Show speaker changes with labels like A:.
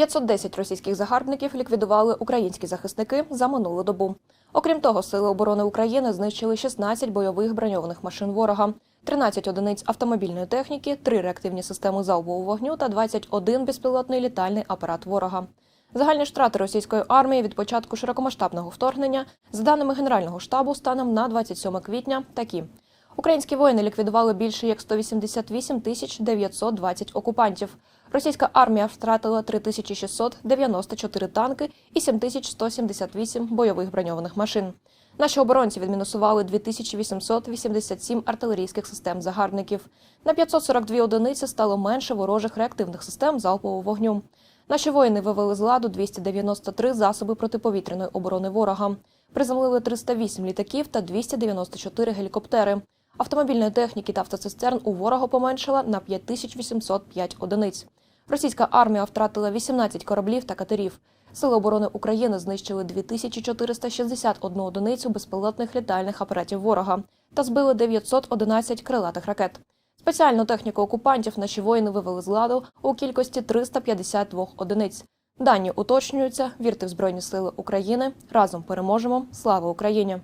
A: 510 російських загарбників ліквідували українські захисники за минулу добу. Окрім того, сили оборони України знищили 16 бойових броньованих машин ворога, 13 одиниць автомобільної техніки, 3 реактивні системи залпового вогню та 21 безпілотний літальний апарат ворога. Загальні втрати російської армії від початку широкомасштабного вторгнення, за даними Генерального штабу, станом на 27 квітня такі. Українські воїни ліквідували більше як 188 тисяч 920 окупантів. Російська армія втратила 3694 танки і 7178 бойових броньованих машин. Наші оборонці відмінусували 2887 артилерійських систем загарбників. На 542 одиниці стало менше ворожих реактивних систем залпового вогню. Наші воїни вивели з ладу 293 засоби протиповітряної оборони ворога. Приземлили 308 літаків та 294 гелікоптери. Автомобільної техніки та автоцистерн у ворога поменшила на 5805 одиниць. Російська армія втратила 18 кораблів та катерів. Сили оборони України знищили 2461 одиницю безпілотних літальних апаратів ворога та збили 911 крилатих ракет. Спеціальну техніку окупантів наші воїни вивели з ладу у кількості 352 одиниць. Дані уточнюються. Вірте в Збройні Сили України. Разом переможемо. Слава Україні!